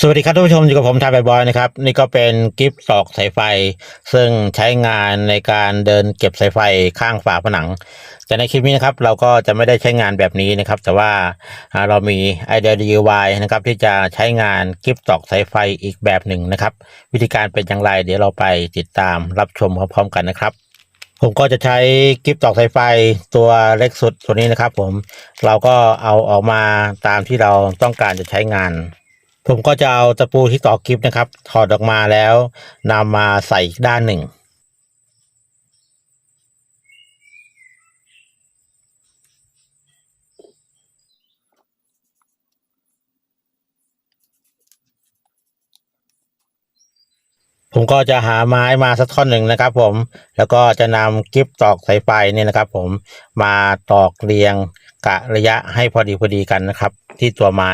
สวัสดีครับท่านผู้ชมอยู่กับผมทายบอยนะครับ นี่ก็เป็นกิฟต์ตอกสายไฟ ซึ่งใช้งานในการเดินเก็บสายไฟข้างฝาผนัง แต่ในคลิปนี้นะครับเราก็จะไม่ได้ใช้งานแบบนี้นะครับ แต่ว่าเรามีไอเดีย DIY นะครับที่จะใช้งานกิฟต์ตอกสายไฟอีกแบบหนึ่งนะครับ วิธีการเป็นอย่างไร เดี๋ยวเราไปติดตามรับชมพร้อมๆกันนะครับ ผมก็จะใช้กิฟต์ตอกสายไฟตัวเล็กสุดตัวนี้นะครับ ผมเราก็เอาออกมาตามที่เราต้องการจะใช้งาน ผมก็จะเอาตะปูที่ต่อกิฟต์นะครับ ถอดออกมาแล้วนำมาใส่อีกด้านหนึ่ง ผมก็จะหาไม้มาสักท่อนหนึ่งนะครับ ผมแล้วก็จะนำกิฟต์ตอกสายไฟเนี่ยนะครับ ผมมาตอกเรียงกะระยะให้พอดีพอดีกันนะครับ ที่ตัวไม้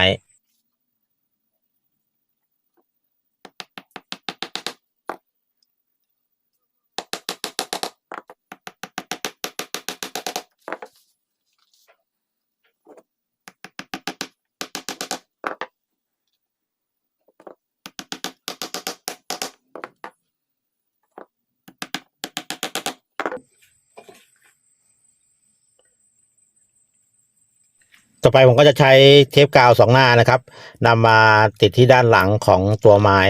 ต่อไปผมก็จะใช้เทปกาวสองหน้านะครับนำมาติดที่ด้านหลังของตัวไม้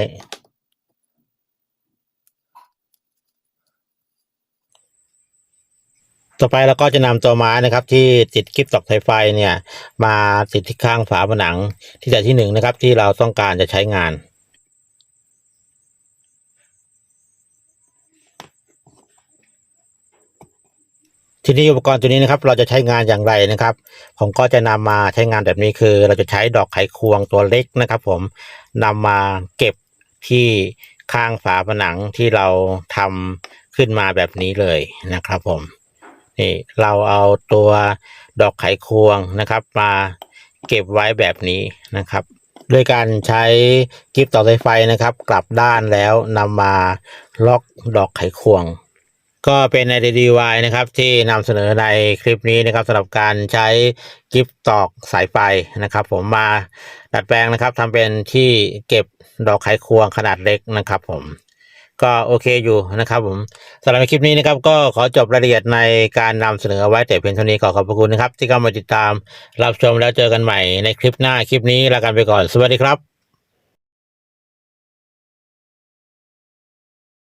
ต่อไปเราก็จะนำตัวไม้นะครับ ที่ติดคลิปตอกสายไฟเนี่ย มาติดที่ข้างฝาผนังที่แต่ที่หนึ่งนะครับ ที่เราต้องการจะใช้งาน ทีนี้อุปกรณ์ตัวนี้นะครับ เราจะใช้งานอย่างไรนะครับ ผมก็จะนำมาใช้งานแบบนี้คือ เราจะใช้ดอกไขควงตัวเล็กนะครับ ผมนำมาเก็บที่ข้างฝาผนังที่เราทำขึ้นมาแบบนี้เลยนะครับ ผมนี่เราเอาตัวดอกไขควงนะครับ มาเก็บไว้แบบนี้นะครับด้วยการใช้กิฟต์ต่อสายไฟนะครับ กลับด้านแล้วนำมาล็อกดอกไขควง ก็เป็นใน DIY นะครับที่นำเสนอในคลิปนี้นะครับสำหรับการใช้กิฟต์ตอกสายไฟนะครับ ผมมาดัดแปลงนะครับทำเป็นที่เก็บดอกไขควงขนาดเล็กนะครับ ผมก็โอเคอยู่นะครับผมสำหรับคลิปนี้นะครับก็ขอจบรายละเอียดในการนำเสนอไว้แต่เพียงเท่านี้ขอขอบพระคุณนะครับ ที่เข้ามาติดตามรับชมแล้วเจอกันใหม่ในคลิปหน้าคลิปนี้ลากันไปก่อน สวัสดีครับ